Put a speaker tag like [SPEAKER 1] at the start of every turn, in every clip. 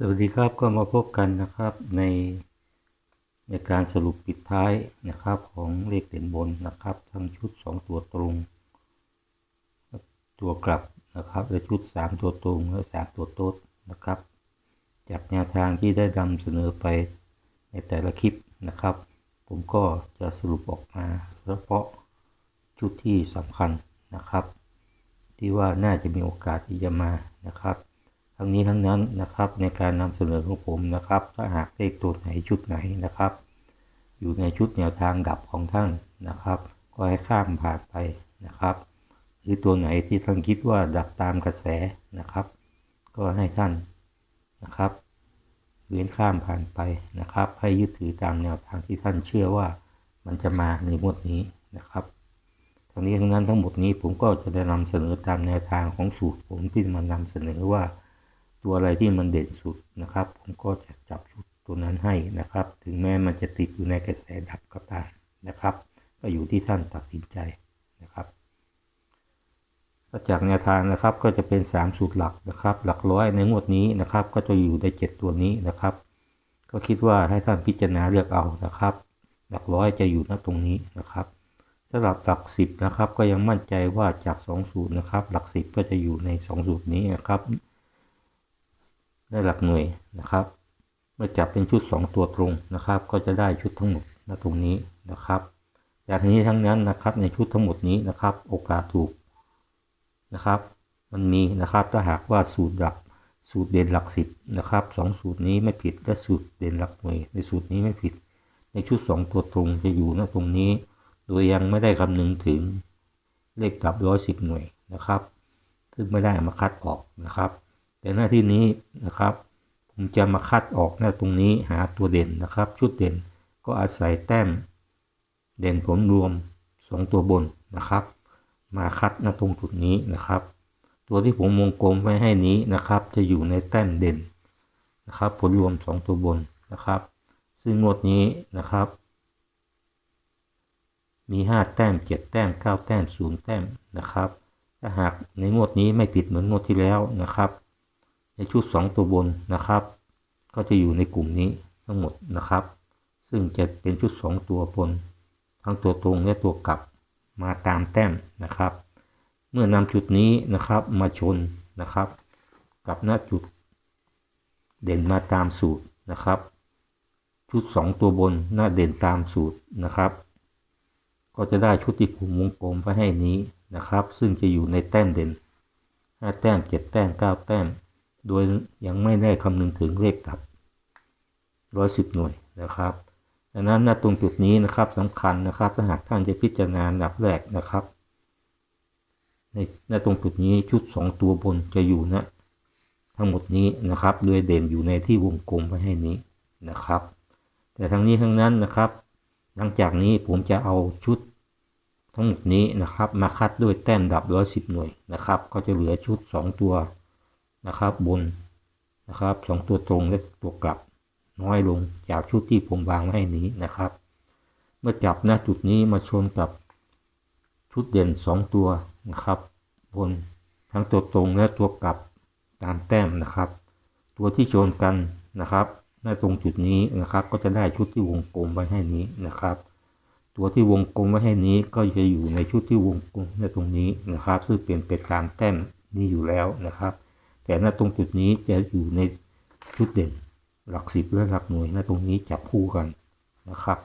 [SPEAKER 1] สวัสดีครับก็มาพบกันนะครับในในการสรุปปิดท้ายนะครับของเลขเด่นบนนะครับ ทั้งชุด 2 ตัวตรง ตัวกลับนะครับและชุด 3 ตัวตรงและ3ตัวโต๊ดนะครับ จากแนวทางที่ได้นำเสนอไปในแต่ละคลิปนะครับ ผมก็จะสรุปออกมาเฉพาะชุดที่สำคัญนะครับ ที่ว่าน่าจะมีโอกาสที่จะมานะครับ ทั้งนี้ทั้งนั้นนะครับในการนำเสนอของผมนะครับ ถ้าหากเลขตัวไหนชุดไหนนะครับ อยู่ในชุดแนวทางดับของท่านนะครับ ก็ให้ข้ามผ่านไปนะครับหรือตัวไหนที่ท่านคิดว่าดับตามกระแสนะครับ ก็ให้ท่านนะครับเว้นข้ามผ่านไปนะครับ ให้ยึดถือตามแนวทางที่ท่านเชื่อว่ามันจะมาในงวดนี้นะครับทั้งนี้ทั้งนั้นทั้งหมดนี้ผมก็จะได้นำเสนอตามแนวทางของสูตรผมที่มานำเสนอว่า ตัวอะไรที่มันเด่นสุดนะครับ ผมก็จะจับชุดตัวนั้นให้นะครับ ถึงแม้มันจะติดอยู่ในกระแสดับก็ตามนะครับ ก็อยู่ที่ท่านตัดสินใจนะครับก็จากแนวทางนะครับก็จะเป็น 3 สูตรหลักนะครับ หลักร้อยในงวดนี้นะครับ ก็จะอยู่ใน7ตัวนี้นะครับ ก็คิดว่าให้ท่านพิจารณาเลือกเอานะครับ หลักร้อยจะอยู่ณตรงนี้นะครับสำหรับหลักสิบนะครับก็ยังมั่นใจว่าจาก2สูตรนะครับ หลักสิบก็จะอยู่ใน 2 สูตรนี้นะครับ ได้หลักหน่วยนะครับ เมื่อจับเป็นชุด 2 ตัวตรงนะครับ ก็จะได้ชุดทั้งหมดณตรงนี้นะครับ จากนี้ทั้งนั้นนะครับในชุดทั้งหมดนี้นะครับ โอกาสถูกนะครับ มันมีนะครับถ้าหากว่าสูตรหลักสูตรเด่นหลักสิบนะครับสองสูตรนี้ไม่ผิดและสูตรเด่นหลักหน่วย ในสูตรนี้ไม่ผิด ในชุด 2 ตัวตรงจะอยู่ณตรงนี้ โดยยังไม่ได้คำนึงถึงเลขดับร้อยสิบหน่วยนะครับ ซึ่งไม่ได้ามาคัดออกนะครับ แต่หน้าที่นี้นะครับ ผมจะมาคัดออกหน้าตรงนี้หาตัวเด่นนะครับ ชุดเด่นก็อาศัยแต้ม เด่นผลรวม 2 ตัวบนนะครับ มาคัดหน้าตรงจุดนี้นะครับ ตัวที่ผมวงกลมไว้ให้นี้นะครับ จะอยู่ในแต้มเด่นนะครับ ผลรวม 2 ตัวบนนะครับ ซึ่งงวดนี้นะครับมี 5 แต้ม 7 แต้ม 9 แต้ม 0 แต้มนะครับ ถ้าหากในงวดนี้ไม่ผิดเหมือนงวดที่แล้วนะครับ ในชุด 2 ตัวบนนะครับ ก็จะอยู่ในกลุ่มนี้ทั้งหมดนะครับ ซึ่งจะเป็นชุด 2 ตัวบน ทั้งตัวตรงและตัวกลับมาตามแต้มนะครับ เมื่อนำจุดนี้นะครับมาชนนะครับ กับหน้าจุดเด่นมาตามสูตรนะครับ ชุด 2 ตัวบนหน้าเด่นตามสูตรนะครับ ก็จะได้ชุดที่ผมวงกลมไว้ให้นี้นะครับ ซึ่งจะอยู่ในแต้มเด่น5แต้ม 7 แต้ม 9 แต้ม โดยยังไม่ได้คำนึงถึงเลขดับ110หน่วยนะครับดังนั้นณตรงจุดนี้นะครับสำคัญนะครับถ้าหากท่านจะพิจารณาดับแรกนะครับในณตรงจุดนี้ชุด 2 ตัวบนจะอยู่ณทั้งหมดนี้นะครับโดยเด่นอยู่ในที่วงกลมไว้ให้นี้นะครับ แต่ทั้งนี้ทั้งนั้นนะครับ หลังจากนี้ผมจะเอาชุดทั้งหมดนี้นะครับมาคัดด้วยแต้มดับ110หน่วยนะครับ ก็จะเหลือชุด 2 ตัว นะครับ บนนะครับ2ตัวตรงและตัวกลับน้อยลงจากชุดที่ผมวางไว้ให้นี้นะครับ เมื่อจับหน้าจุดนี้มาชนกับชุดเด่น 2 ตัวนะครับ บนทั้งตัวตรงและตัวกลับตามแต้มนะครับ ตัวที่ชนกันนะครับหน้าตรงจุดนี้นะครับ ก็จะได้ชุดที่วงกลมไว้ให้นี้นะครับ ตัวที่วงกลมไว้ให้นี้ก็จะอยู่ในชุดที่วงกลมในตรงนี้นะครับ ซึ่งเปลี่ยนเป็นตามแต้มนี้อยู่แล้วนะครับ แต่หน้าตรงจุดนี้จะอยู่ในชุดเด่นหลักสิบและหลักหน่วยหน้าตรงนี้จับคู่กันนะครับ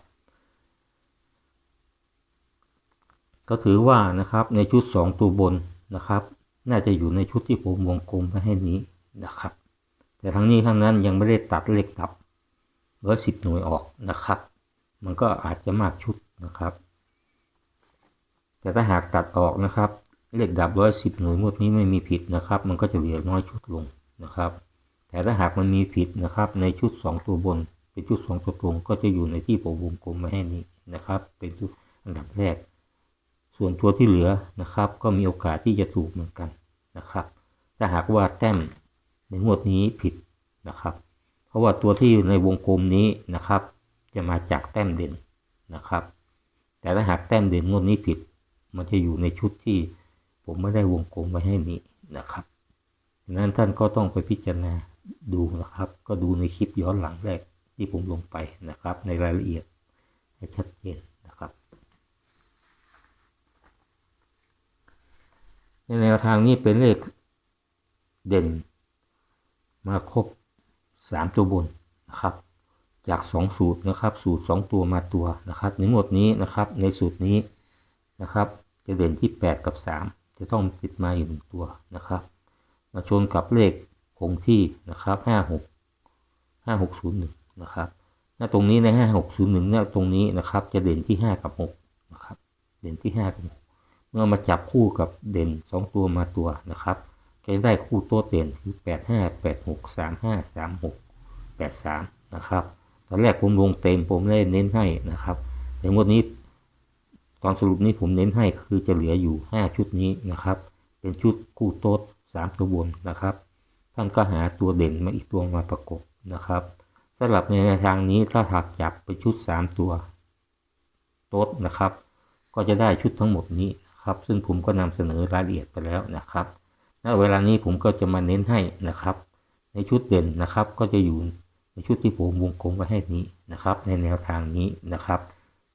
[SPEAKER 1] ก็ถือว่านะครับในชุด 2 ตัวบนนะครับ น่าจะอยู่ในชุดที่ผมวงกลมไว้ให้นี้นะครับ แต่ทั้งนี้ทั้งนั้นยังไม่ได้ตัดเลขดับร้อยสิบหน่วยออกนะครับ มันก็อาจจะมากชุดนะครับ แต่ถ้าหากตัดออกนะครับ เลขดับร้อยสิบหน่วยงวดนี้ไม่มีผิดนะครับ มันก็จะเหลือน้อยชุดลงนะครับ แต่ถ้าหากมันมีผิดนะครับ ในชุด 2 ตัวบน เป็นชุด 2 ตัวตรงก็จะอยู่ในที่ผมวงกลมมาให้นี้นะครับ เป็นชุดอันดับแรก ส่วนตัวที่เหลือนะครับ ก็มีโอกาสที่จะถูกเหมือนกันนะครับ ถ้าหากว่าแต้มในงวดนี้ผิดนะครับ เพราะว่าตัวที่อยู่ในวงกลมนี้นะครับ จะมาจากแต้มเด่นนะครับ แต่ถ้าหากแต้มเด่นงวดนี้ผิด มันจะอยู่ในชุดที่ ผมไม่ได้วงกลมไว้ให้นี้นะครับดังนั้นท่านก็ต้องไปพิจารณาดูนะครับ ก็ดูในคลิปย้อนหลังแรกที่ผมลงไปนะครับ ในรายละเอียดให้ชัดเจนนะครับในแนวทางนี้เป็นเลขเด่นมาครบสามตัวบนนะครับ จากสองสูตรนะครับ สูตรสองตัวมาตัวนะครับในหมวดนี้นะครับ ในสูตรนี้นะครับ จะเด่นที่แปดกับสาม จะต้องติดมาอยู่หนึ่งตัวนะครับ มาชนกับเลขคงที่นะครับห้าหกห้าหกศูนย์หนึ่งนะครับหน้าตรงนี้ในห้าหกศูนย์หนึ่งเนี่ยตรงนี้นะครับ จะเด่นที่ห้ากับหกนะครับ เด่นที่ห้ากับหกเมื่อมาจับคู่กับเด่นสองตัวมาตัวนะครับจะได้คู่ต๊ะเด่นคือแปดห้าแปดหกสามห้าสามหกแปดสามนะครับ ตอนแรกผมลงเต็มผมได้เน้นให้นะครับแต่งวดนี้ ตอนสรุปนี้ผมเน้นให้คือจะเหลืออยู่ 5 ชุดนี้นะครับ เป็นชุดคู่โต๊ด3ตัวบนนะครับ ท่านก็หาตัวเด่นมาอีกตัวมาประกบนะครับสำหรับในแนวทางนี้ถ้าหากจับเป็นชุด 3 ตัวโต๊ดนะครับ ก็จะได้ชุดทั้งหมดนี้นครับ ซึ่งผมก็นำเสนอรายละเอียดไปแล้วนะครับณเวลานี้ผมก็จะมาเน้นให้นะครับ ในชุดเด่นนะครับ ก็จะอยู่ในชุดที่ผมวงกลมไว้ให้นี้นะครับ ในแนวทางนี้นะครับ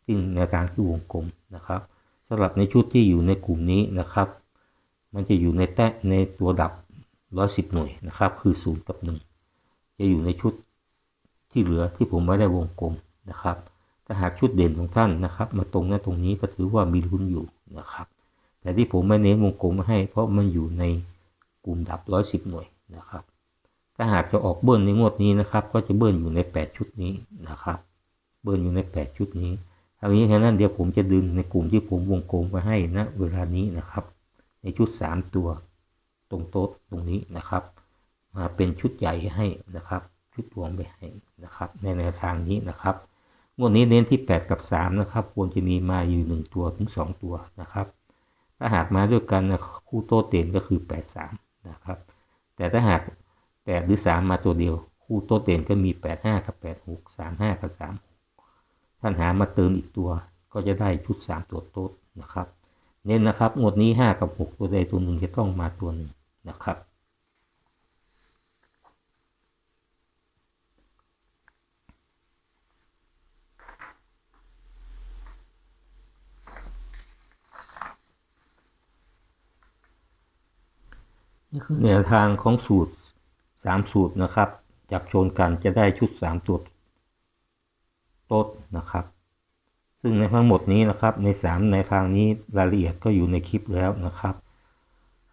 [SPEAKER 1] ซึ่งแนวทางที่วงกลม นะครับสำหรับในชุดที่อยู่ในกลุ่มนี้นะครับ มันจะอยู่ในแต้ในตัวดับ110หน่วยนะครับ คือ0กับ1จะอยู่ในชุดที่เหลือที่ผมไม่ได้วงกลมนะครับ ถ้าหากชุดเด่นของท่านนะครับ มาตรงนั้นตรงนี้ก็ถือว่ามีลุ้นอยู่นะครับ แต่ที่ผมไม่เน้นวงกลมมาให้ เพราะมันอยู่ในกลุ่มดับ110หน่วยนะครับ ถ้าหากจะออกเบิ้ลในงวดนี้นะครับ ก็จะเบิ้ลอยู่ใน 8 ชุดนี้นะครับ เบิ้ลอยู่ใน 8 ชุดนี้ ทางนี้แค่นั้นเดี๋ยวผมจะดึงในกลุ่มที่ผมวงกลมไว้ให้นะเวลานี้นะครับ ในชุด 3 ตัว ตรงโต๊ะตรงนี้นะครับ มาเป็นชุดใหญ่ให้นะครับ ชุดรวมไปให้นะครับ ในแนวทางนี้นะครับงวดนี้เน้นที่ 8 กับ 3 นะครับ ควรจะมีมาอยู่ 1 ตัวถึง 2 ตัวนะครับ ถ้าหากมาด้วยกันนะคู่โต๊ะเต็นก็คือ 8 3 นะครับ แต่ถ้าหาก 8 หรือ 3 มาตัวเดียว คู่โต๊ะเต็นก็มี 8 5 กับ 8 6 3 5 กับ 3 ท่านหามาเติมอีกตัว ก็จะได้ชุด 3 ตัวโต๊ดนะครับ เน้นนะครับงวดนี้ 5 กับ 6 ตัวใดตัวหนึ่งจะต้องมาตัวหนึ่งนะครับนี่คือแนวทางของสูตร 3 สูตรนะครับจับโชนกันจะได้ชุด 3 ตัวโต๊ดนะครับ ซึ่งในทั้งหมดนี้นะครับใน 3 ในทางนี้รายละเอียดก็อยู่ในคลิปแล้วนะครับ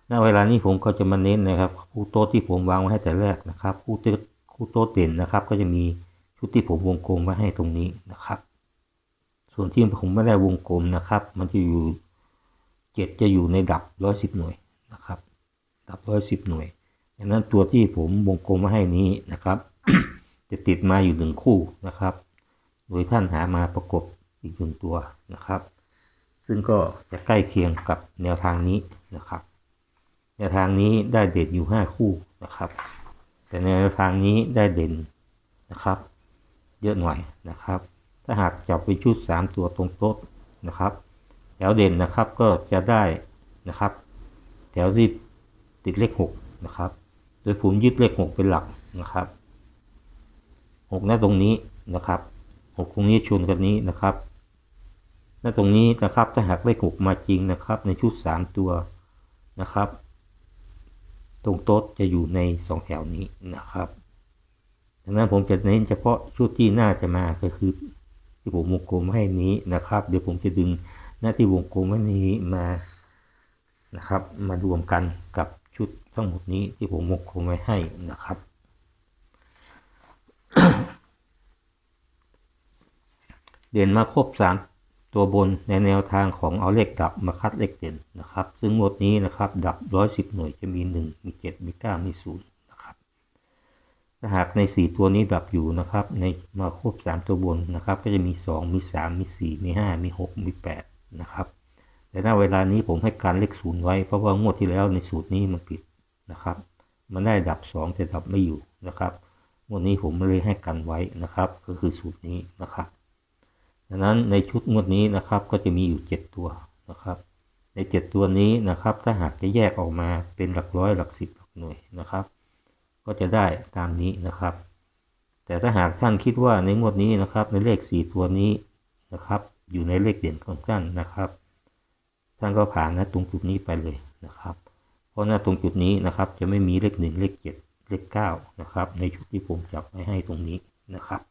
[SPEAKER 1] ณเวลานี้ผมก็จะมาเน้นนะครับคู่โต๊ะที่ผมวางไว้ให้แต่แรกนะครับคู่โต๊ะคู่โต๊ะเด่นนะครับ ก็จะมีชุดที่ผมวงกลมไว้ให้ตรงนี้นะครับ ส่วนที่ผมไม่ได้วงกลมนะครับ มันจะอยู่เจ็ดจะอยู่ในดับร้อยสิบหน่วยนะครับ ดับร้อยสิบหน่วยดังนั้นตัวที่ผมวงกลมมาให้นี้นะครับ จะติดมาอยู่หนึ่งคู่นะครับ โดยท่านหามาประกบอีกหนึ่งตัวนะครับ ซึ่งก็จะใกล้เคียงกับแนวทางนี้นะครับ แนวทางนี้ได้เด่นอยู่ 5 คู่นะครับ แต่แนวทางนี้ได้เด่นนะครับ เยอะหน่อยนะครับ ถ้าหากจับไปชุด 3 ตัวตรงโต๊ะนะครับ แถวเด่นนะครับก็จะได้นะครับ แถวที่ติดเลข6นะครับ โดยผมยึดเลข 6 เป็นหลักนะครับ6หน้าตรงนี้นะครับ 6ตรงนี้ชนกันนี้นะครับหน้าตรงนี้นะครับถ้าหากเลข6มาจริงนะครับ ในชุด 3 ตัวนะครับ ตรงโต๊ะจะอยู่ใน 2 แถวนี้นะครับดังนั้นผมจะเน้นเฉพาะชุดที่น่าจะมาก็คือที่ผมวงกลมให้นี้นะครับ เดี๋ยวผมจะดึงหน้าที่วงกลมให้นี้มานะครับ มารวมกันกับชุดทั้งหมดนี้ที่ผมวงกลมไว้ให้นะครับ เด่นมาครบสามตัวบนในแนวทางของเอาเลขดับมาคัดเลขเด่นนะครับ ซึ่งงวดนี้นะครับดับร้อยสิบหน่วยจะมีหนึ่งมีเจ็ดมีเก้ามีศูนย์นะครับถ้าหากในสี่ตัวนี้ดับอยู่นะครับในมาครบสามตัวบนนะครับ ก็จะมีสองมีสามมีสี่มีห้ามีหกมีแปดนะครับ แต่ณเวลานี้ผมให้การเลขศูนย์ไว้เพราะว่างวดที่แล้วในสูตรนี้มันผิดนะครับ มันได้ดับสองแต่ดับไม่อยู่นะครับงวดนี้ผมเลยให้กันไว้นะครับ ก็คือสูตรนี้นะครับ ดังนั้นในชุดงวดนี้นะครับก็จะมีอยู่ 7 ตัวนะครับ ใน 7 ตัวนี้นะครับ ถ้าหากจะแยกออกมาเป็นหลักร้อยหลักสิบหลักหน่วยนะครับ ก็จะได้ตามนี้นะครับ แต่ถ้าหากท่านคิดว่าในงวดนี้นะครับ ในเลขสี่ตัวนี้นะครับ อยู่ในเลขเด่นของท่านนะครับ ท่านก็ผ่านนะตรงจุดนี้ไปเลยนะครับ เพราะหน้าตรงจุดนี้นะครับ จะไม่มีเลขหนึ่งเลขเจ็ดเลขเก้านะครับ ในชุดที่ผมจับไว้ให้ตรงนี้นะครับ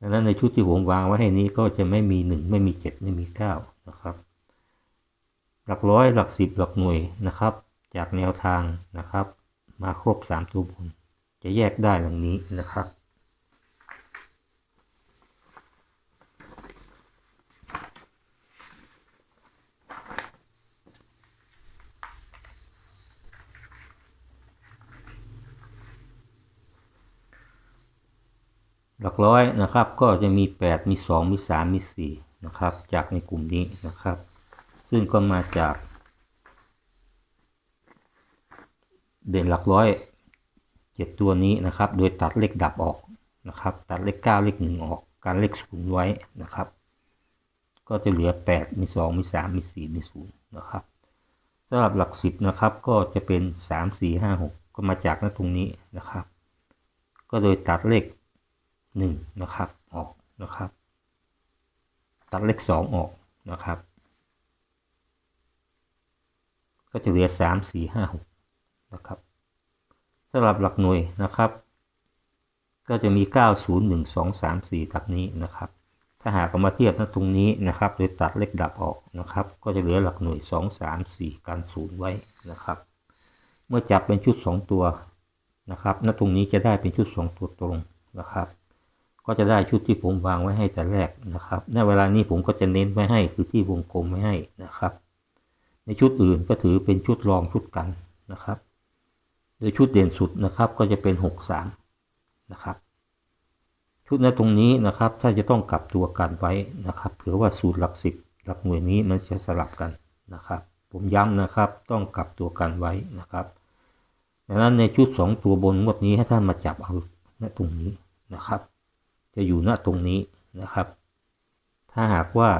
[SPEAKER 1] ดังนั้นในชุดที่ผมวางไว้ให้นี้ก็จะไม่มีหนึ่งไม่มีเจ็ดไม่มีเก้านะครับ หลักร้อยหลักสิบหลักหน่วยนะครับ จากแนวทางนะครับ มาครบสามตัวบน จะแยกได้ดังนี้นะครับ หลักร้อยนะครับก็จะมี 8 มี 2 มี 3 มี 4 นะครับ จากในกลุ่มนี้นะครับ ซึ่งก็มาจาก เด่นหลักร้อยเจ็ดตัวนี้นะครับ โดยตัดเลขดับออกนะครับ ตัดเลข 9 เลข 1 ออก การเลขศูนย์ไว้นะครับ ก็จะเหลือ 8 มี 2 มี 3 มี 4 มี 0 นะครับสำหรับหลัก 10 นะครับ ก็จะเป็น 3 4 5 6 ก็มาจากหน้าตรงนี้นะครับ ก็โดยตัดเลข 1นะครับออกนะครับ ตัดเลข2ออกนะครับ ก็จะเหลือ 3 4 5 6นะครับสำหรับหลักหน่วยนะครับ ก็จะมี 9 0 1 2 3 4ตักนี้นะครับ ถ้าหากมาเทียบนะตรงนี้นะครับโดยตัดเลขดับออกนะครับ ก็จะเหลือหลักหน่วย 2 3 4 กันศูนย์ไว้นะครับ เมื่อจับเป็นชุด 2 ตัวนะครับณตรงนี้จะได้เป็นชุด 2 ตัวตรงนะครับ ก็จะได้ชุดที่ผมวางไว้ให้แต่แรกนะครับในเวลานี้ผมก็จะเน้นไว้ให้คือที่วงกลมไว้ให้นะครับ ในชุดอื่นก็ถือเป็นชุดรองชุดกันนะครับ โดยชุดเด่นสุดนะครับก็จะเป็น 63 นะครับ ชุดในตรงนี้นะครับถ้าจะต้องกลับตัวกันไว้นะครับเผื่อว่าสูตรหลักสิบหลักหน่วยนี้มันจะสลับกันนะครับ ผมย้ำนะครับต้องกลับตัวกันไว้นะครับดังนั้นในชุด 2 ตัวบนงวดนี้ให้ท่านมาจับเอาณตรงนี้นะครับ จะอยู่ณตรงนี้นะครับ ถ้าหากว่า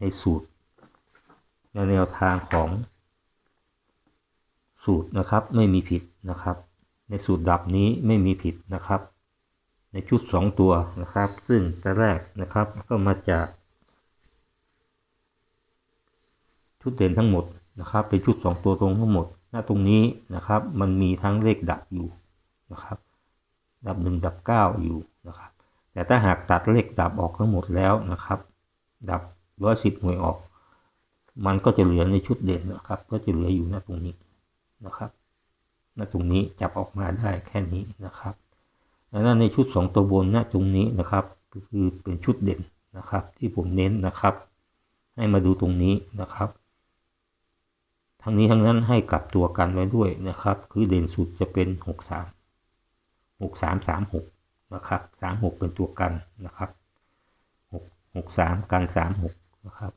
[SPEAKER 1] ในสูตรในแนวทางของสูตรนะครับไม่มีผิดนะครับ ในสูตรดับนี้ไม่มีผิดนะครับ ในชุด 2 ตัวนะครับ ซึ่งแต่แรกนะครับก็มาจาก ชุดเด่นทั้งหมดนะครับ เป็นชุด 2 ตัวตรงทั้งหมดหน้าตรงนี้นะครับ มันมีทั้งเลขดับอยู่นะครับ ดับ 1 ดับ 9 อยู่ แต่ถ้าหากตัดเลขดับออกทั้งหมดแล้วนะครับ ดับ110หน่วยออก มันก็จะเหลือในชุดเด่นนะครับ ก็จะเหลืออยู่หน้าตรงนี้นะครับหน้าตรงนี้จับออกมาได้แค่นี้นะครับดังนั้นในชุด 2 ตัวบนหน้าตรงนี้นะครับก็คือเป็นชุดเด่นนะครับ ที่ผมเน้นนะครับ ให้มาดูตรงนี้นะครับ ทั้งนี้ทั้งนั้นให้กลับตัวกันไว้ด้วยนะครับ คือเด่นสุดจะเป็น 63 63 36 นะครับ36เป็นตัวกันนะครับ6 63กัน36นะครับ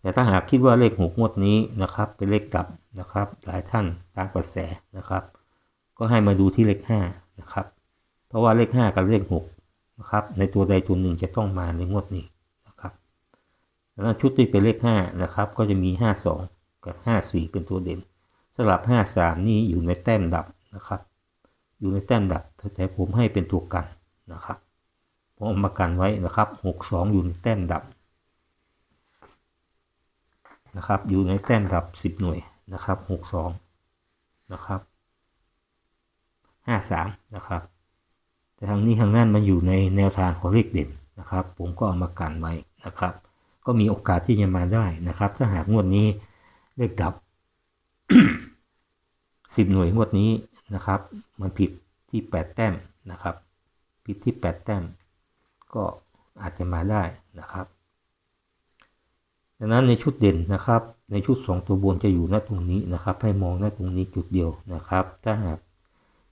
[SPEAKER 1] แต่ถ้าหากคิดว่าเลขหกงวดนี้นะครับ เป็นเลขดับนะครับ หลายท่านตามกระแสนะครับ ก็ให้มาดูที่เลขห้านะครับ เพราะว่าเลขห้ากับเลขหกนะครับในตัวใดตัวหนึ่งจะต้องมาในงวดนี้นะครับแล้วชุดที่เป็นเลขห้านะครับ ก็จะมีห้าสองกับห้าสี่เป็นตัวเด่นสลับห้าสามนี่อยู่ในแต้มดับนะครับ อยู่ในแต้มดับแต่ผมให้เป็นตัวกัน นะครับผมเอามากันไว้นะครับหกสองอยู่ในแต้มดับนะครับ อยู่ในแต้มดับ10หน่วยนะครับ62นะครับ53นะครับ แต่ทางนี้ทางนั้นมันอยู่ในแนวทางของเลขเด่นนะครับ ผมก็เอามากันไว้นะครับ ก็มีโอกาสที่จะมาได้นะครับ ถ้าหากงวดนี้เลขดับ10หน่วยงวดนี้นะครับ มันผิดที่8แต้มนะครับ ผิดที่ 8 แต้ม ก็อาจจะมาได้นะครับดังนั้นในชุดเด่นนะครับ ในชุด 2 ตัวบนจะอยู่หน้าตรงนี้นะครับ ให้มองหน้าตรงนี้จุดเดียวนะครับ ถ้าหาก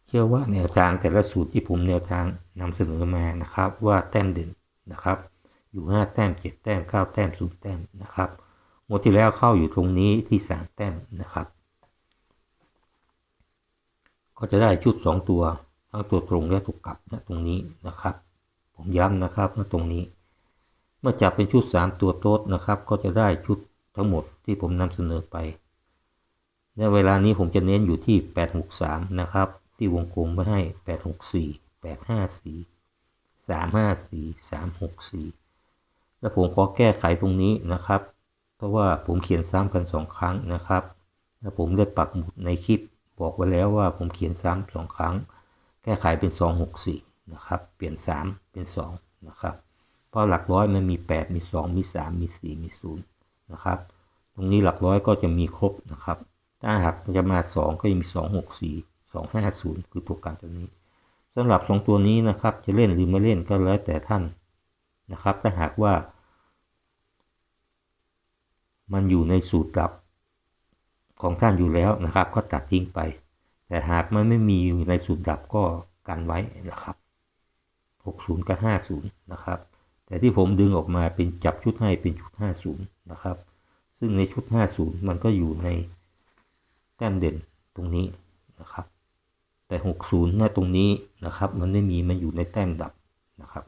[SPEAKER 1] เชื่อว่าแนวทางแต่ละสูตรที่ผมแนวทางนำเสนอมานะครับ ว่าแต้มเด่นนะครับ อยู่ 5 แต้ม 7 แต้ม 9 แต้ม0แต้มนะครับงวดที่แล้วเข้าอยู่ตรงนี้ที่ 3 แต้มนะครับ ก็จะได้ชุด 2 ตัว ทั้งตัวตรงและตัวกลับนะตรงนี้นะครับ ผมย้ำนะครับณตรงนี้ เมื่อจับเป็นชุด 3 ตัวโต๊ดนะครับ ก็จะได้ชุดทั้งหมดที่ผมนำเสนอไปในเวลานี้ผมจะเน้นอยู่ที่ 863 นะครับ ที่วงกลมไว้ให้แปดหกสี่แปดห้าสีสามห้าสีสามหกสีแล้วผมขอแก้ไขตรงนี้นะครับ เพราะว่าผมเขียนซ้ำกันสองครั้งนะครับ แล้วผมได้ปักหมุดในคลิปบอกไว้แล้วว่าผมเขียนซ้ำสองครั้ง แก้ไขเป็นสองหกสี่นะครับ เปลี่ยนสามเป็นสองนะครับ เพราะหลักร้อยมันมีแปดมีสองมีสามมีสี่มีศูนย์นะครับ ตรงนี้หลักร้อยก็จะมีครบนะครับ ถ้าหากจะมาสองก็จะมีสองหกสี่สองห้าศูนย์คือตัวการตัวนี้สำหรับสองตัวนี้นะครับ จะเล่นหรือไม่เล่นก็แล้วแต่ท่านนะครับ ถ้าหากว่า มันอยู่ในสูตรลับของท่านอยู่แล้วนะครับ ก็ตัดทิ้งไป แต่หากมันไม่มีอยู่ในสูตรดับก็กันไว้นะครับ 60 กับ 50 นะครับ แต่ที่ผมดึงออกมาเป็นจับชุดให้เป็นชุด 50 นะครับ ซึ่งในชุด 50 มันก็อยู่ในแต้มเด่นตรงนี้นะครับ แต่ 60หน้าตรงนี้นะครับ มันไม่มีมันอยู่ในแต้มดับนะครับ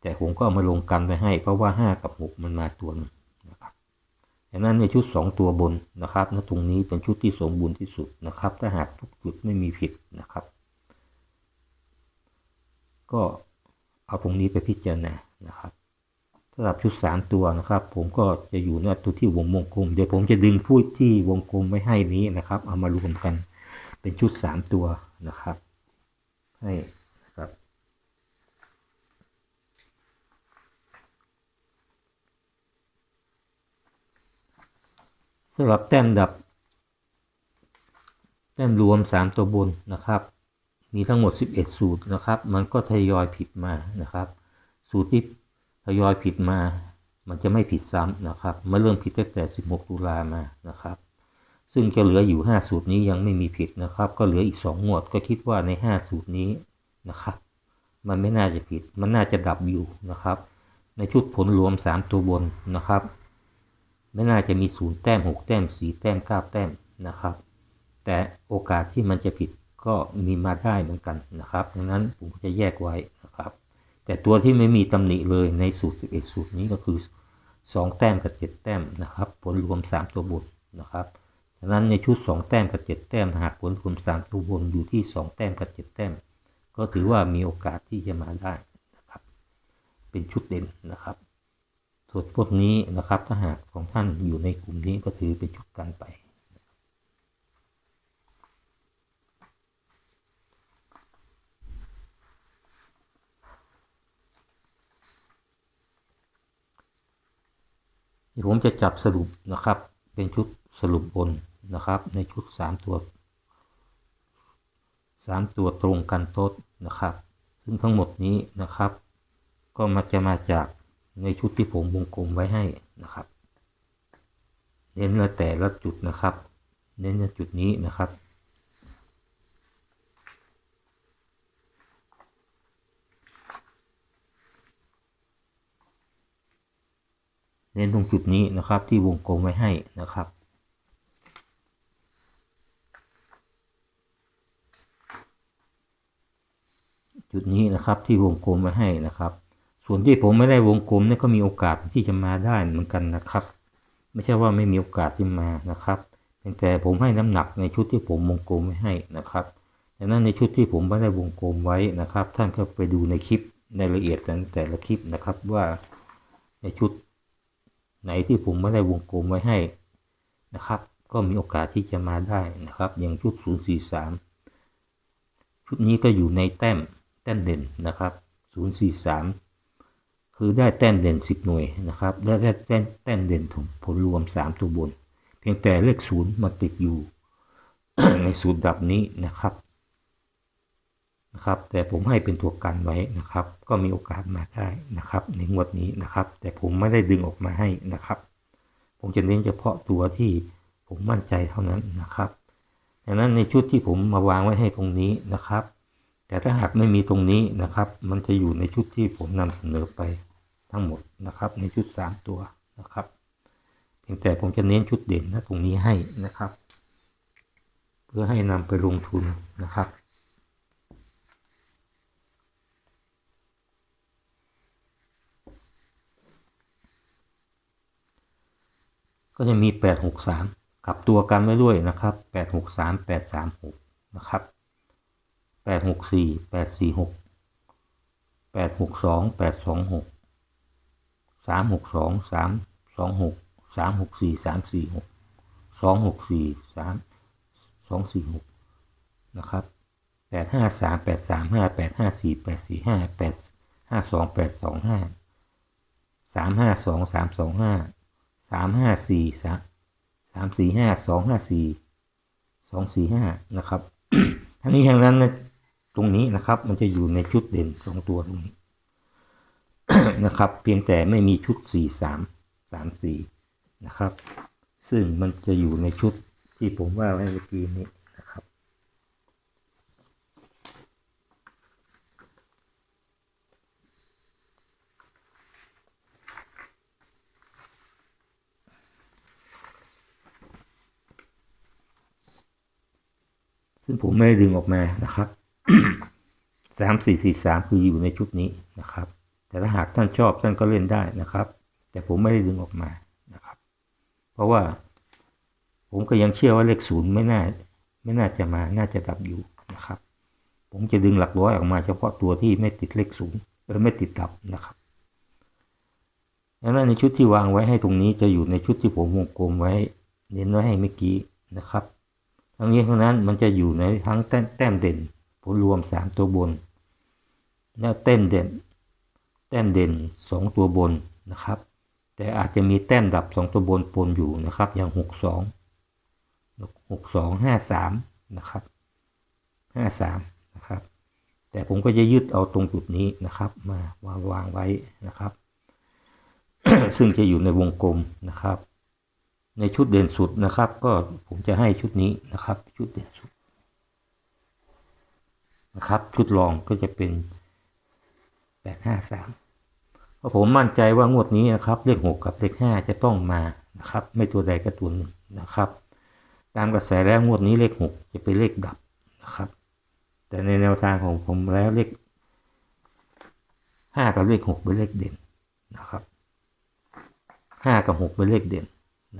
[SPEAKER 1] แต่ผมก็เอามาลงกันไว้ให้ เพราะว่า 5 กับ 6 มันมาตัวนึง ดังนั้นในชุด 2 ตัวบนนะครับณตรงนี้เป็นชุดที่สมบูรณ์ที่สุดนะครับ ถ้าหากทุกจุดไม่มีผิดนะครับ ก็เอาตรงนี้ไปพิจารณานะครับสำหรับชุด 3 ตัวนะครับ ผมก็จะอยู่ในตัวที่วงวงกลมเดี๋ยวผมจะดึงพูดที่วงกลมไว้ให้นี้นะครับ เอามารวมกันเป็นชุด 3 ตัวนะครับ ให้นะครับ สำหรับแต้มดับ แต้มรวม 3 ตัวบนนะครับ มีทั้งหมด 11 สูตรนะครับ มันก็ทยอยผิดมานะครับ สูตรที่ทยอยผิดมา มันจะไม่ผิดซ้ำนะครับมาเริ่มผิดตั้งแต่ 16 ตุลามานะครับ ซึ่งจะเหลืออยู่ 5 สูตรนี้ยังไม่มีผิดนะครับ ก็เหลืออีก 2 งวดก็คิดว่าใน 5 สูตรนี้นะครับ มันไม่น่าจะผิด มันน่าจะดับอยู่นะครับ ในชุดผลรวม 3 ตัวบนนะครับ ไม่น่าจะมีศูนย์แต้มหกแต้มสี่แต้มเก้าแต้มนะครับ แต่โอกาสที่มันจะผิดก็มีมาได้เหมือนกันนะครับดังนั้นผมจะแยกไว้นะครับ แต่ตัวที่ไม่มีตำหนิเลยในสูตร 11 สูตรนี้ก็คือ 2 แต้มกับ 7 แต้มนะครับ ผลรวม 3 ตัวบนนะครับดังนั้นในชุด 2 แต้มกับ 7 แต้มหากผลรวม 3 ตัวบนอยู่ที่ 2 แต้มกับ 7 แต้ม ก็ถือว่ามีโอกาสที่จะมาได้นะครับ เป็นชุดเด่นนะครับ ส่วนพวกนี้นะครับ ถ้าหากของท่านอยู่ในกลุ่มนี้ก็ถือเป็นชุดกันไปผมจะจับสรุปนะครับ เป็นชุดสรุปบนนะครับ ในชุด 3 ตัว 3 ตัวตรงกันโต๊ดนะครับ ซึ่งทั้งหมดนี้นะครับ ก็มาจะมาจาก ในชุดที่ผมวงกลมไว้ให้นะครับ เน้นละแต่ละจุดนะครับ เน้นในจุดนี้นะครับเน้นตรงจุดนี้นะครับที่วงกลมไว้ให้นะครับ จุดนี้นะครับที่วงกลมไว้ให้นะครับ ส่วนที่ผมไม่ได้วงกลมเนี่ยก็มีโอกาสที่จะมาได้เหมือนกันนะครับ ไม่ใช่ว่าไม่มีโอกาสที่มานะครับเพียงแต่ผมให้น้ำหนักในชุดที่ผมวงกลมไว้ให้นะครับดังนั้นในชุดที่ผมไม่ได้วงกลมไว้นะครับ ท่านก็ไปดูในคลิปในรายละเอียดแต่แต่ละคลิปนะครับว่าในชุดไหนที่ผมไม่ได้วงกลมไว้ให้นะครับ ก็มีโอกาสที่จะมาได้นะครับ อย่างชุด 043 ชุดนี้ก็อยู่ในแต้มแต้มเด่นนะครับ 043 คือได้แต้มเด่น 10 หน่วยนะครับและได้แต้มแต้มเด่นของผลรวม 3 ตัวบน เพียงแต่เลขศูนย์มาติดอยู่ ในสูตรดับนี้นะครับนะครับ แต่ผมให้เป็นตัวกันไว้นะครับ ก็มีโอกาสมาได้นะครับ ในงวดนี้นะครับ แต่ผมไม่ได้ดึงออกมาให้นะครับ ผมจะเน้นเฉพาะตัวที่ผมมั่นใจเท่านั้นนะครับดังนั้นในชุดที่ผมมาวางไว้ให้ตรงนี้นะครับ แต่ถ้าหากไม่มีตรงนี้นะครับ มันจะอยู่ในชุดที่ผมนำเสนอไปทั้งหมดนะครับ ในชุด 3 ตัวนะครับเพียงแต่ผมจะเน้นชุดเด่นนะตรงนี้ให้นะครับ เพื่อให้นำไปลงทุนนะครับก็จะมี 863 กลับตัวกันไว้ด้วยนะครับ 863 836 นะครับ แปดหกสี่แปดสี่หกแปดหกสองแปดสองหกสามหกสองสามสองหกสามหกสี่สามสี่หกสองหกสี่สามสองสี่หกนะครับแปดห้าสามแปดสามห้าแปดห้าสี่แปดสี่ห้าแปดห้าสองแปดสองห้าสามห้าสองสามสองห้าสามห้าสี่สามสามสี่ห้าสองห้าสี่สองสี่ห้านะครับ ทั้งนี้ทั้งนั้นนะ ตรงนี้นะครับ มันจะอยู่ในชุดเด่นสองตัวตรงนี้นะครับ เพียงแต่ไม่มีชุดสี่สามสามสี่นะครับ ซึ่งมันจะอยู่ในชุดที่ผมว่าไว้เมื่อกี้นี้นะครับ ซึ่งผมไม่ดึงออกมานะครับ สามสี่สี่สามคืออยู่ในชุดนี้นะครับ แต่ถ้าหากท่านชอบท่านก็เล่นได้นะครับ แต่ผมไม่ได้ดึงออกมานะครับ เพราะว่า ผมก็ยังเชื่อว่าเลขศูนย์ไม่น่า ไม่น่าจะมาน่าจะดับอยู่นะครับ ผมจะดึงหลักร้อยออกมาเฉพาะตัวที่ไม่ติดเลขศูนย์เออไม่ติดดับนะครับดังนั้นในชุดที่วางไว้ให้ตรงนี้จะอยู่ในชุดที่ผมวงกลมไว้ เน้นไว้ให้เมื่อกี้นะครับ ทั้งนี้ทั้งนั้นมันจะอยู่ในทั้งแต้มแต้มเด่น ผลรวมสามตัวบน และแต้มเด่น แต้มเด่นสองตัวบนนะครับ แต่อาจจะมีแต้มดับสองตัวบนปนอยู่นะครับ อย่างหกสองหกสองห้าสามนะครับห้าสามนะครับ แต่ผมก็จะยึดเอาตรงจุดนี้นะครับ มาวางวางไว้นะครับ ซึ่งจะอยู่ในวงกลมนะครับ ในชุดเด่นสุดนะครับ ก็ผมจะให้ชุดนี้นะครับ ชุดเด่นสุด นะครับ ชุดรองก็จะเป็นแปดห้าสามเพราะผมมั่นใจว่างวดนี้นะครับ เลขหกกับเลขห้าจะต้องมานะครับ ไม่ตัวใดก็ตัวหนึ่งนะครับ ตามกระแสแล้วงวดนี้เลขหกจะเป็นเลขดับนะครับ แต่ในแนวทางของผมแล้วเลขห้ากับเลขหกเป็นเลขเด่นนะครับห้ากับหกเป็นเลขเด่น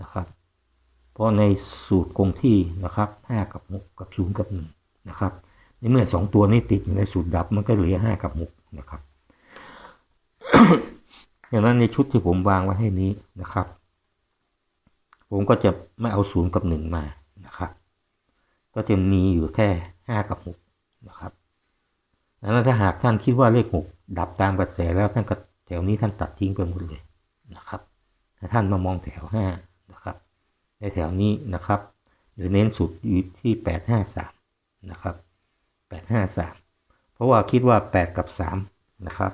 [SPEAKER 1] นะครับเพราะในสูตรคงที่นะครับห้ากับหกกับศูนย์กับหนึ่งนะครับ ในเมื่อสองตัวนี้ติดอยู่ในสูตรดับมันก็เหลือห้ากับหกนะครับอย่างนั้นในชุดที่ผมวางไว้ให้นี้นะครับ ผมก็จะไม่เอาศูนย์กับหนึ่งมานะครับ ก็จะมีอยู่แค่ห้ากับหกนะครับดังนั้นถ้าหากท่านคิดว่าเลขหกดับตามกระแสแล้วท่านก็แถวนี้ท่านตัดทิ้งไปหมดเลยนะครับ ถ้าท่านมามองแถวห้านะครับ ในแถวนี้นะครับหรือเน้นสุดอยู่ที่แปดห้าสามนะครับ แปดห้าสามเพราะว่าคิดว่าแปดกับสามนะครับ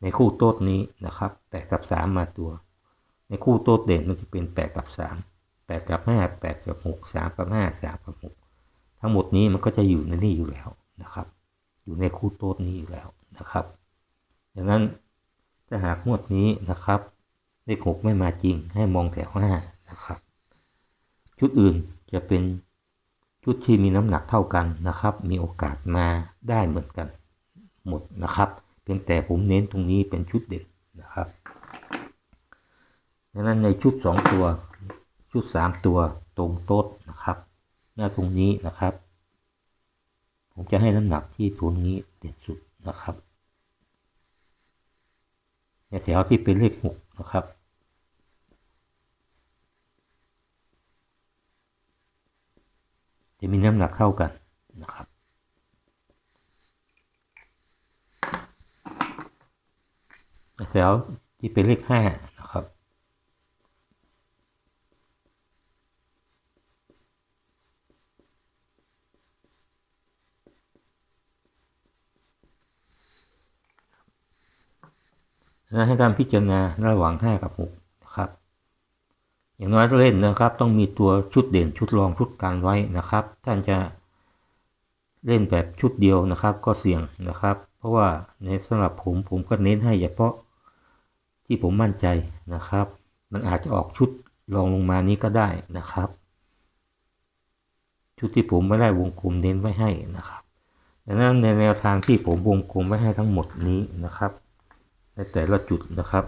[SPEAKER 1] ในคู่โต๊ดนี้นะครับแปดกับสามมาตัว ในคู่โต๊ดเด่นมันจะเป็นแปดกับสามแปดกับห้าแปดกับหกสามกับห้าสามกับหกทั้งหมดนี้มันก็จะอยู่ในนี่อยู่แล้วนะครับ อยู่ในคู่โต๊ดนี้อยู่แล้วนะครับดังนั้นถ้าหากงวดนี้นะครับเลขหกไม่มาจริงให้มองแถวห้านะครับ ชุดอื่นจะเป็น ชุดที่มีน้ำหนักเท่ากันนะครับ มีโอกาสมาได้เหมือนกันหมดนะครับ เพียงแต่ผมเน้นตรงนี้เป็นชุดเด็ดนะครับดังนั้นในชุดสองตัว ชุดสามตัวตรงโต๊ดนะครับ หน้าตรงนี้นะครับ ผมจะให้น้ำหนักที่ตัวนี้เด่นสุดนะครับในแถวที่เป็นเลขหกนะครับ จะมีน้ำหนักเท่ากันนะครับ แถวที่เป็นเลขห้านะครับและให้การพิจารณาระหว่างห้ากับหกนะครับ อย่างน้อยเล่นนะครับ ต้องมีตัวชุดเด่นชุดรองชุดการไว้นะครับ ท่านจะเล่นแบบชุดเดียวนะครับ ก็เสี่ยงนะครับ เพราะว่าในสำหรับผมผมก็เน้นให้เฉพาะที่ผมมั่นใจนะครับ มันอาจจะออกชุดรองลงมานี้ก็ได้นะครับ ชุดที่ผมไม่ได้วงกลมเน้นไว้ให้นะครับดังนั้นในแนวทางที่ผมวงกลมไว้ให้ทั้งหมดนี้นะครับ ในแต่ละจุดนะครับ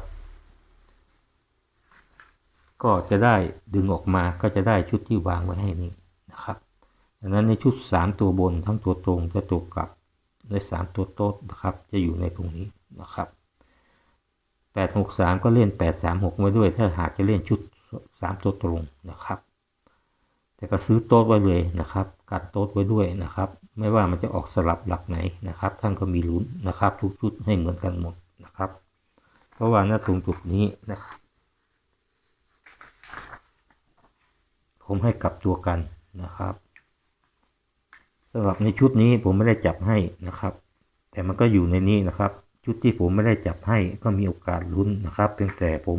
[SPEAKER 1] ก็จะได้ดึงออกมาก็จะได้ชุดที่วางไว้ให้นี้นะครับดังนั้นในชุดสามตัวบนทั้งตัวตรงและตัวกลับในสามตัวโต๊ดนะครับ จะอยู่ในตรงนี้นะครับแปดหกสามก็เล่นแปดสามหกไว้ด้วย ถ้าหากจะเล่นชุดสามตัวตรงนะครับ แต่ก็ซื้อโต๊ดไว้เลยนะครับกัดโต๊ดไว้ด้วยนะครับ ไม่ว่ามันจะออกสลับหลักไหนนะครับ ท่านก็มีลุ้นนะครับ ทุกชุดให้เหมือนกันหมดนะครับ เพราะว่าหน้าตรงจุดนี้นะครับ ผมให้กลับตัวกันนะครับสำหรับในชุดนี้ผมไม่ได้จับให้นะครับ แต่มันก็อยู่ในนี้นะครับ ชุดที่ผมไม่ได้จับให้ก็มีโอกาสลุ้นนะครับ เพียงแต่ผม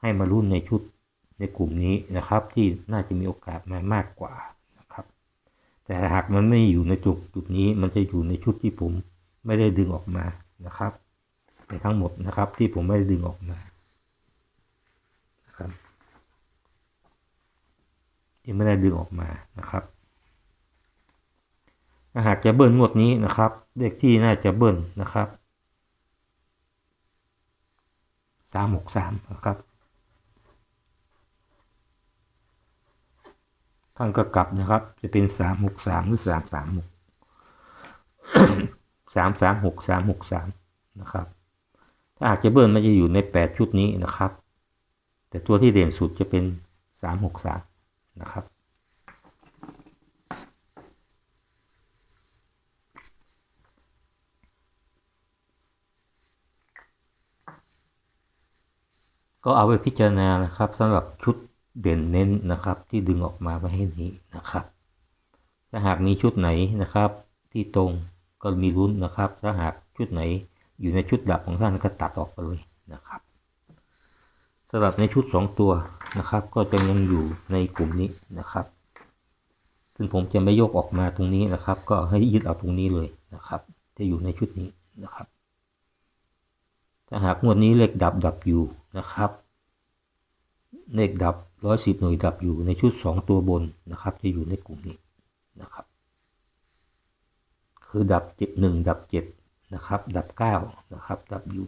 [SPEAKER 1] ให้มาลุ้นในชุดในกลุ่มนี้นะครับ ที่น่าจะมีโอกาสมามากกว่านะครับ แต่หากมันไม่อยู่ในจุดจุดนี้ มันจะอยู่ในชุดที่ผมไม่ได้ดึงออกมานะครับในทั้งหมดนะครับที่ผมไม่ได้ดึงออกมานะครับ ที่ไม่ได้ดึงออกมานะครับาหากจะเบิ้ลงวดนี้นะครับ เลขที่น่าจะเบิ้ลนะครับสามหกสามนะครับ ท่านก็กลับนะครับ จะเป็นสามหกสามหรือสามสามหกสามสามหกสามหกสามนะครับ ถ้าหากจะเบิ้ลมันจะอยู่ในแปดชุดนี้นะครับ แต่ตัวที่เด่นสุดจะเป็นสามหกสาม นะครับ ก็เอาไปพิจารณานะครับสำหรับชุดเด่นเน้นนะครับที่ดึงออกมาไว้ให้นี้นะครับ ถ้าหากมีชุดไหนนะครับ ที่ตรงก็มีรุ้นนะครับ ถ้าหากชุดไหนอยู่ในชุดดับของท่านก็ตัดออกไปเลยนะครับำหรับในชุด 2 ตัวนะครับ ก็จะยังอยู่ในกลุ่มนี้นะครับ ซึ่งผมจะไม่ยกออกมาตรงนี้นะครับ ก็ให้ยึดเอาตรงนี้เลยนะครับ จะอยู่ในชุดนี้นะครับ ถ้าหากงวดนี้เลขดับดับอยู่นะครับ เลขดับร้อยสิบหน่วยดับอยู่ในชุดสองตัวบนนะครับ จะอยู่ในกลุ่มนี้นะครับ คือดับเจ็ดหนึ่งดับเจ็ดนะครับ ดับเก้านะครับ ดับอยู่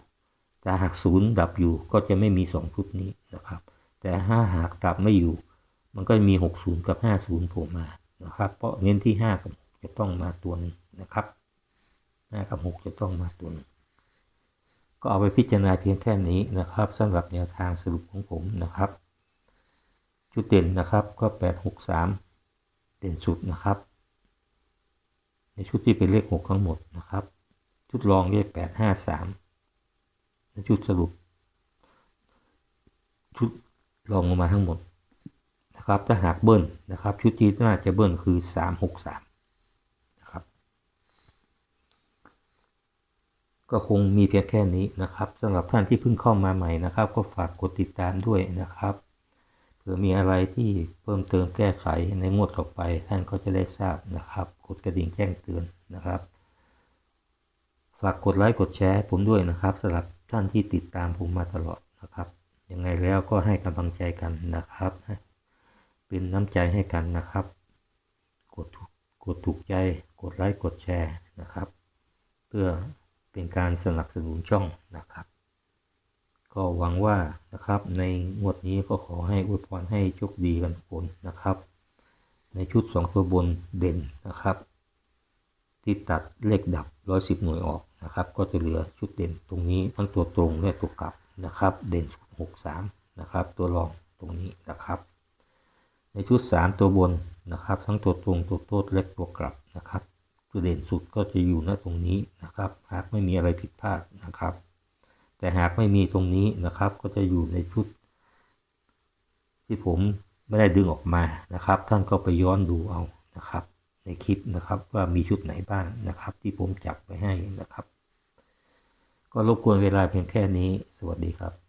[SPEAKER 1] แต่หากศูนย์ดับอยู่ก็จะไม่มีสองชุดนี้นะครับ แต่ถ้าหากดับไม่อยู่ มันก็มีหกศูนย์กับห้าศูนย์โผล่มานะครับ เพราะเน้นที่ห้ากับจะต้องมาตัวนึงนะครับห้ากับหกจะต้องมาตัวนึงก็เอาไปพิจารณาเพียงแค่นี้นะครับสำหรับแนวทางสรุปของผมนะครับชุดเด่นนะครับก็ 863 เด่นสุดนะครับ ในชุดที่เป็นเลข 6 ทั้งหมดนะครับ ชุดรองเลข853 ชุดสรุป ชุดรองลงมาทั้งหมดนะครับถ้าหากเบิ้ลนะครับ ชุดที่น่าจะเบิ้ลคือ 363ก็คงมีเพียงแค่นี้นะครับสำหรับท่านที่เพิ่งเข้ามาใหม่นะครับ ก็ฝากกดติดตามด้วยนะครับเผื่อมีอะไรที่เพิ่มเติมแก้ไขในงวดต่อไป ท่านก็จะได้ทราบนะครับ กดกระดิ่งแจ้งเตือนนะครับ ฝากกดไลค์กดแชร์ผมด้วยนะครับสำหรับ ท่านที่ติดตามผมมาตลอดนะครับ ยังไงแล้วก็ให้กำลังใจกันนะครับ เป็นน้ำใจให้กันนะครับ กดกดถูกใจ กดไลค์ กดแชร์นะครับ เพื่อเป็นการสนับสนุนช่องนะครับ ก็หวังว่านะครับในงวดนี้ก็ขอให้อวยพรให้โชคดีกันทุกคนนะครับ ในชุด 2 ตัวบนเด่นนะครับ ที่ตัดเลขดับ 110 หน่วยออก นะครับ ก็จะเหลือชุดเด่นตรงนี้ทั้งตัวตรงและตัวกลับนะครับ เด่นสุด63นะครับ ตัวรองตรงนี้นะครับ ในชุด 3 ตัวบนนะครับ ทั้งตัวตรงตัวโต้และตัวกลับนะครับจุดเด่นสุดก็จะอยู่ณตรงนี้นะครับ หากไม่มีอะไรผิดพลาดนะครับ แต่หากไม่มีตรงนี้นะครับ ก็จะอยู่ในชุด ที่ผมไม่ได้ดึงออกมานะครับ ท่านก็ไปย้อนดูเอานะครับ ในคลิปนะครับว่ามีชุดไหนบ้างนะครับ ที่ผมจับไว้ให้นะครับ ก็รบกวนเวลาเพียงแค่นี้ สวัสดีครับ